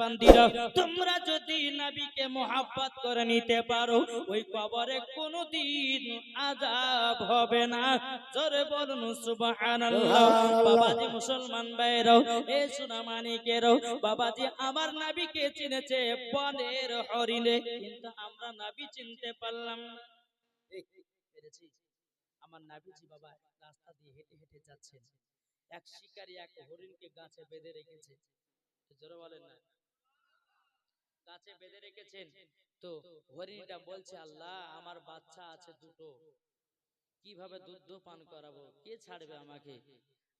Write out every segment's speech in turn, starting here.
বান্দিরা। তোমরা যদি মোহাব্বত করে নিতে পারো, ওই কবরে হবে না। জোরে বলুন বাবাজি মুসলমান ভাইরাও এ সোনা মানিকেরাও, বাবাজি আমার নবীকে চিনেছে বনের হরিণে। কিন্তু আমরা নবী চিনতে পারলাম না? আমার নাবিজি বাবা রাস্তা দিয়ে হেঁটে হেঁটে যাচ্ছেন। এক শিকারী এক হরিণকে গাছে বেঁধে রেখেছে। জোরে বলেন না। গাছে বেঁধে রেখেছেন? তো হরিণটা বলছে, আল্লাহ, আমার বাচ্চা আছে দুটো। কীভাবে দুধ পান করাবো? কে ছাড়বে আমাকে?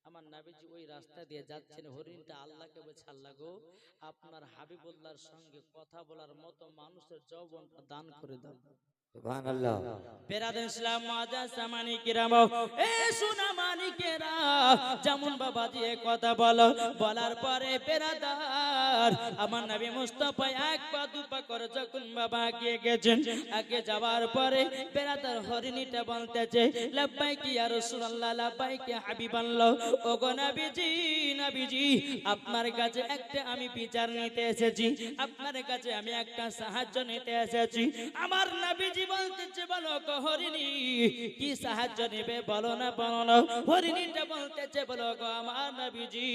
আমার নাবিজি ওই রাস্তা দিয়ে যাচ্ছেন। হরিণটা আল্লাহকে বলছে, আল্লাহ গো, আপনার হাবিবুল্লাহর সঙ্গে কথা বলার মতো মানুষের যৌবনটা দান করে দাও। যেমন বাবা দিয়ে কথা বলো, বলার পরে আমার নবী মুস্তাফা এক পা, দু পা করে যখন বাবা গিয়ে গেছেন, আগে যাওয়ার পরে হরিণীটা কি আর আপনার কাছে একটা আমি বিচার নিতে এসেছি, আপনার কাছে আমি একটা সাহায্য নিতে এসেছি, আমার নবীজি বলতেছে বলো গো হরিণী, কি সাহায্য নেবে বলো না বলো? হরিণীটা বলতেছে, বলো গো আমার নবীজি,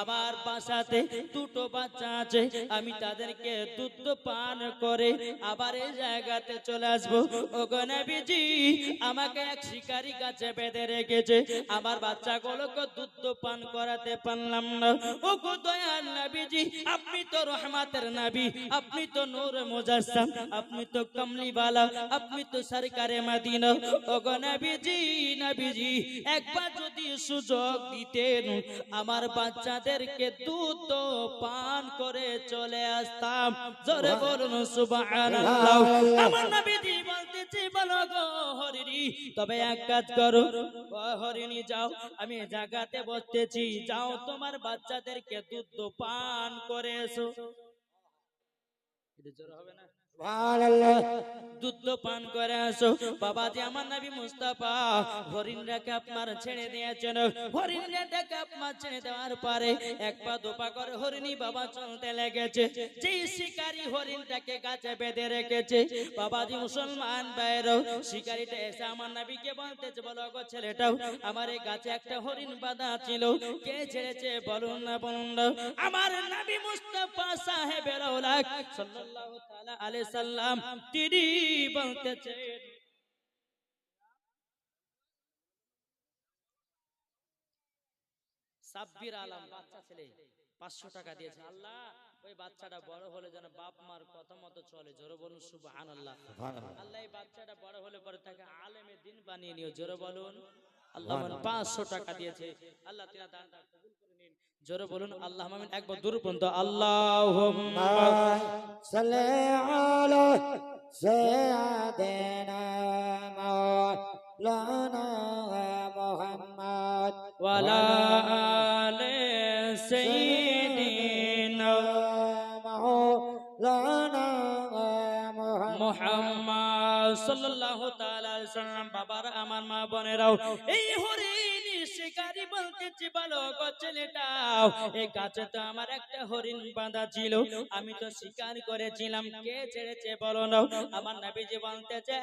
আমার বাসাতে দুটো বাচ্চা আছে, আমি তাদেরকে দুধ পান করে আবার এই জায়গাতে চলে আসব। ও গো নবীজি, আমাকে এক শিকারি গাছে বেঁধে রেখেছে, আমার বাচ্চাগুলোকে দুধ পান করাতে পারলাম না। ও গো দয়াল নবীজি, আপনি তো রহমাতের নবী, আপনি তো নূর মুজাসসাম, আপনি তো কমলিওয়ালা আপনি তো সরকারে মদিনা। ও গো নবীজি নবীজি একবার যদি সুযোগ দিতেন আমার বাচ্চাদেরকে দুধ পান করে চলে আসতাম। জোরে বলুন সুবহানাল্লাহ। আমার নবীজি বলতেছে বলো গো হরিণী তবে এক কাজ করো। হরিণী যাও আমি জায়গাতে বসতেছি। যাও তোমার বাচ্চাদেরকে দুধ পান করে এসো। এটা জোর হবে না? দুধ পান করে আসো। বাবাজি, আমার নবী মুস্তাফা হরিণটাকে আপনার ছেড়ে দিয়েছেন। হরিণটাকে আপনার ছেড়ে দেওয়ার পরে এক পা দু করে হরিণী বাবা লেগেছে। যেই শিকারী হরিণটাকে গাছে বেঁধে রেখেছে। বাবাজি, মুসলমান বাইরও শিকারীটা এসে আমার নবীকে বলতেছে, বলো গো ছেলেটাও, আমার এই গাছে একটা হরিণ বাঁধা ছিল। কে ছেড়েছে বলুন না বলুন না। আমার নবী মুস্তাফা সাহেবের সাল্লাল্লাহু সাল্লাম তিনি বলতেছেন সাব্বির আলম বাচ্চা ছেলে, পাঁচশো টাকা দিয়েছে। আল্লাহ, ওই বাচ্চাটা বড় হলে যেন বাপ মার কথা মতো চলে। জোরে বলুন সুবহান আল্লাহ আল্লাহ এই বাচ্চাটা বড় হলে পরে তাকে আলেমে দিন বানিয়ে নিও। জোরে বলুন, আল্লাহ পাঁচশো টাকা দিয়েছে। আল্লাহ তিনা দানটা জোরে বলুন আল্লাহ মামিন একবার দূর পর্যন্ত আল্লাহ সালে আলা সাদেনা মাওলানা বাবার আমার মা বোনেরাও এই হরিণ শিকারি বলতেছি বলো ছেলেটাও এই গাছে তো আমার একটা হরিণ বাঁধা ছিল, আমি তো শিকার করেছিলাম, কে ছেড়েছে বলো না আমার নবীজি বলতেছে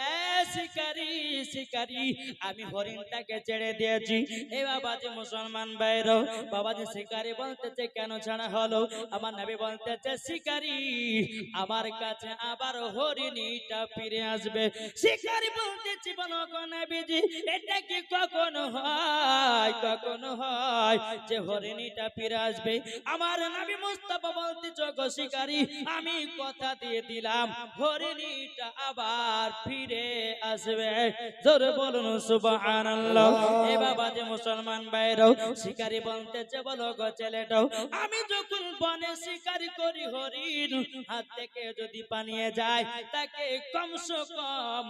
শিকারি শিকারি, আমি হরিণটাকে ছেড়ে দিয়েছি। এ বাবাজি মুসলমান বাইরও বাবাজি শিকারি বলতেছে, কেন ছাড়া হলো? আমার নবী বলতেছে, শিকারি, আমার কাছে আবার হরিণীটা ফিরে আসবে। শিকারি বলতেছি, বলো গো নবীজি, এটা কি কখনো হয়? কখনো হয় যে হরিণীটা ফিরে আমার নবী বলতে শিকারি, আমি কথা দিয়ে দিলাম, হরিণীটা আবার ফিরে আসবে। বলুন এ বাবা যে মুসলমান শিকারি বলো গো ছেলেটাও, আমি যখন বনে শিকারি করি হরিণ, হাত থেকে যদি পানিয়ে যায়, তাকে কমসে কম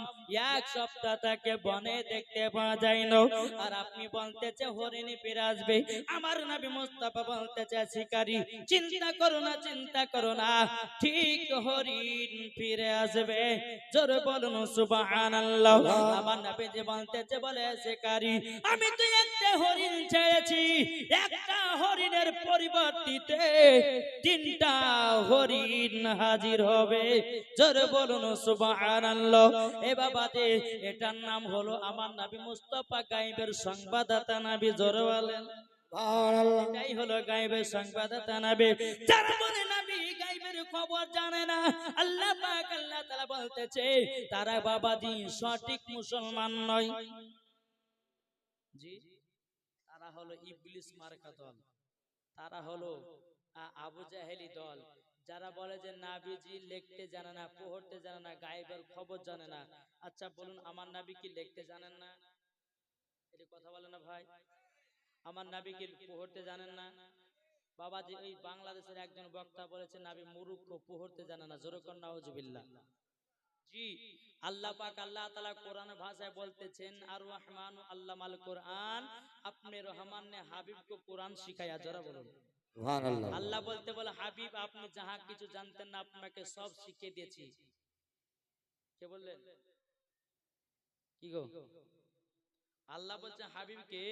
এক সপ্তাহ তাকে বনে দেখতে পাওয়া যায় না। আর আপনি বলতে ফিরে আসবে। চিন্তা করো না, চিন্তা করো না। ঠিক হরিণ ফিরে আসবে। বলে আমি তো একটা হরিণ ছেড়েছি। একটা হরিণের পরিবর্তিতে তিনটা হরিণ হাজির হবে। জোরে বলুন, সুবহানাল্লাহ। এ বাবা যে এটার নাম হলো আমার নবী মুস্তাফা গায়েবের সংবাদদাতা নবী জোরে বলেন। এটাই হলো নবী যারা বলে নবী গায়েবের খবর জানে না আল্লাহ পাক আল্লাহ তাআলা বলতেছে তারা বাবাজি সঠিক মুসলমান নয়। জি তারা হলো ইবলিস মার্কা দল। তারা হলো আবু জাহেলি দল। যারা বলে যে নাবিজি লিখতে জানে না পড়তে জানে না গায়েবের খবর জানে না। আচ্ছা বলুন আমার নাবি কি লিখতে জানেন না? এটা কথা বলে না ভাই আমার নাবি কি পড়তে জানেন না। বাবাজি এই বাংলাদেশের একজন বক্তা বলেছে নাবি মুরুক্ষ পড়তে জানে না। জোরকন নাউজুবিল্লাহ জি আল্লাহ পাক আল্লাহ তাআলা কোরআন ভাষায় বলতেছেন আর রহমান আল্লামাল কোরআন। আপনি রহমান ने হাবিব को কোরআন শিখায়া জরা বলুন। সুবহানাল্লাহ। আল্লাহ বলতে বলে হাবিব আপনি যাহা কিছু জানতেন না আপনাকে সব শিখিয়ে দিয়েছি। কে বললেন? কি গো? আল্লাহ বলছে হাবিবকে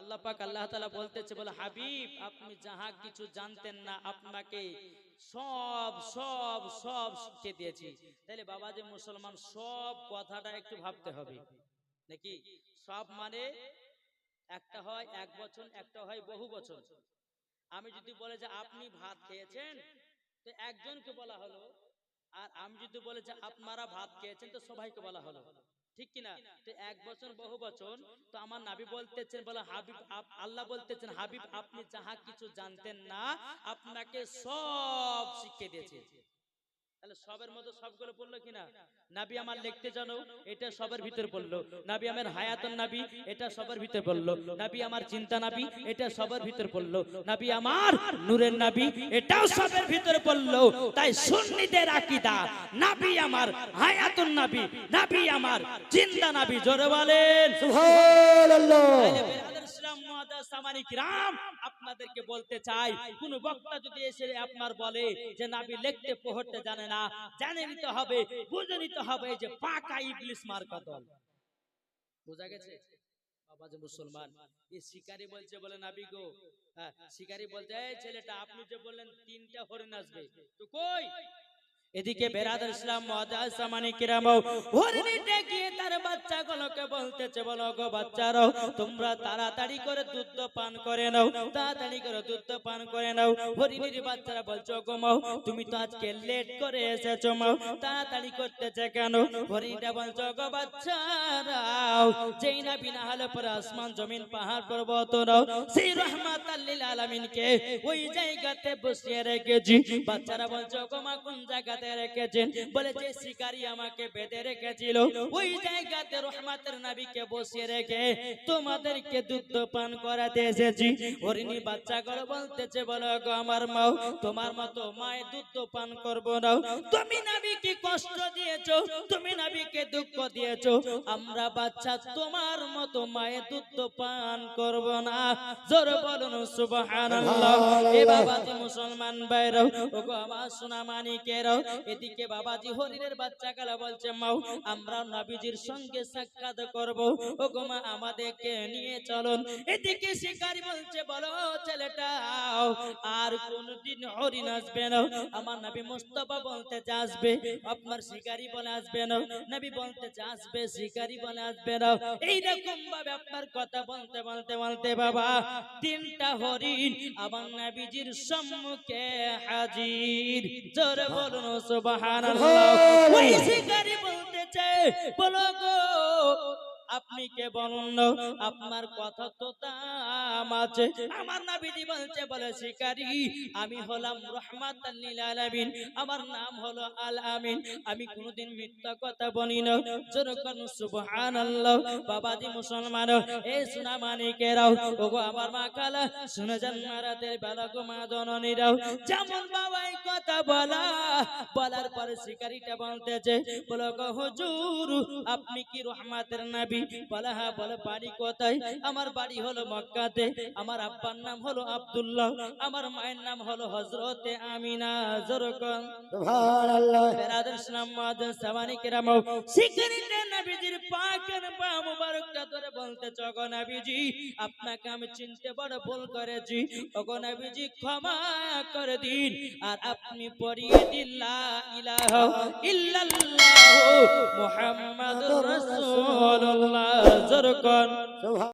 আল্লাহ পাক আল্লাহ তাআলা বলতেছে বলে হাবিব আপনি যাহা কিছু জানতেন না আপনাকে সব সব সব শিখিয়ে দিয়েছি। বাবা যে মুসলমান সব কথাটা একটু ভাবতে হবে। নাকি সব মানে একটা হয় এক বছর একটা হয় বহু বছর আমি যদি বলে যে আপনি ভাত খেয়েছেন? তো একজনকে বলা হলো আর আমি যদি বলে যে আপনারা ভাত খেয়েছেন তো সবাইকে বলা হলো। ঠিক কিনা? তো এক বছর বহু বছর তো আমার নাবি বলতেছেন বলে হাবিব আল্লাহ বলতেছেন হাবিব আপনি যাহা কিছু জানতেন না আপনাকে সব শিখিয়ে দিয়েছে। তাহলে সবের মধ্যে সবগুলো পড়ল কিনা? নাবি আমার লিখতে জানো এটা সবার ভিতরে পড়ল। নাবি আমার হায়াতন নাবি এটা সবার ভিতরে পড়ল। নাবি আমার চিন্তা নাবি এটা সবার ভিতরে পড়ল। নাবি আমার নূরের নাবি এটাও সবার ভিতরে পড়ল। তাই সুন্নিদের আকীদা নাবি আমার হায়াতুন নাবি নাবি আমার চিন্তা নাবি জোরে বলেন। সুবহানাল্লাহ। আপনাদেরকে বলতে চাই, কোন বক্তা যদি এসে আপনার বলে যে নাবি জানে না নিতে হবে, বুঝে নিতে হবে যে পাকা মার্কা দল বোঝা গেছে? মুসলমান এই শিকারি বলছে গো হ্যাঁ ছেলেটা, আপনি যে বললেন তিনটা হরিণ আসবে। তো কই? এদিকে বেরাদার ইসলাম মহাদাস সামানি কিরাম হরিণীটা গিয়ে তার বাচ্চাগুলোকে বলতেছে বলো গো বাচ্চারাও তোমরা তাড়াতাড়ি করে দুধ পান করে নাও তাড়াতাড়ি করে দুধ পান করে নাও। হরিণীর বাচ্চারা বলছো গো মাও তুমি তো আজকে লেট করে এসেছ মাও তাড়াতাড়ি করতেছে কেন? হরিণীটা বলছো গো বাচ্চারাও যেই না বিনা হলে পরে আসমান জমিন পাহাড় পর্বত নাও। সেই রহমাত আল্লিল আলামিনকে ওই জায়গাতে বসিয়ে রেখেছি বাচ্চারা বলছো গো মা কোন জায়গাতে রেখেছেন। বলে যে শিকারি আমাকে বেঁধে রেখেছিল ওই জায়গাতে রহমাতের নবীকে বসিয়ে রেখে তোমাদেরকে দুধ পান করাতে এসেছি। হরিণী বাচ্চাগুলো বলতেছে বলো গো আমার মাও তোমার মতো মায়ের দুধ পান করব না। তুমি নবীকে কষ্ট দিয়েছ তুমি নবীকে দুঃখ দিয়েছ। আমরা বাচ্চা তোমার মতো মায়ের দুধ পান করব না। জোর বলুন সুবহানাল্লাহ। এ বাবাজি মুসলমান বাইরাও ও গো আমার সোনা মানিকেরাও এদিকে বাবাজি হরিণের বাচ্চা কালা বলছে মাও আমরা নবীজির সঙ্গে সাক্ষাৎ করব। ও গো মা আমাদেরকে নিয়ে চলুন। এদিকে শিকারি বলছে বলো ছেলেটা আর কোনদিন হরিণ আসবে না? আমার নবী মুস্তফা বলতে যে আসবে আপনার শিকারি বলে আসবে না? নবী বলতে যে আসবে শিকারি বলে আসবে না? এইরকম ভাবে আপনার কথা বলতে বলতে বলতে বাবা তিনটা হরিণ আমার নবীজির সম্মুখে হাজির। জোরে বলুন সুবহানাল্লাহ। ওই শিকারি বলতেছে বলো গো আপনি কে বলুন? আপনার কথা তো নাম আছে। আমার নাবিজি বলছে বলে শিকারি আমি হলাম আলামিন। আমার নাম হলো আল আমিন। আমি কোনোদিন মিথ্যা কথা বলি না। যেরকম সুবহানাল্লাহ। বাবাজি মুসলমান এই সোনা মানিকেরাও। ওগো আমার মা কালা শুনে যান মারাতের বেলা গো মা জননীরাও। যেমন বাবাই কথা বলা বলার পরে শিকারিটা বলতেছে বলো গো হুজুর আপনি কি রহমাতের নবী? বলে হ্যাঁ বলে বাড়ি কোথায়? আমার বাড়ি হলো মক্কাতে আমার আব্বার নাম হলো আব্দুল্লাহ আমার মায়ের নাম হলো হজরতে আমিনা জরকন সুবহানাল্লাহ। বেরাদার মাদান সামানি কেরামও শিকারিটা নবীজির পাকের পা মুবারকটা ধরে বলতে চগো নবীজি আপনাকে আমি চিনতে বড় ভুল করেছি। ওগো নবীজি ক্ষমা করে দিন আর আপনি পড়িয়ে দিন লা ইলাহা ইল্লাল্লাহু মুহাম্মাদুর রাসূলুল্লাহ। জরকন সুবহান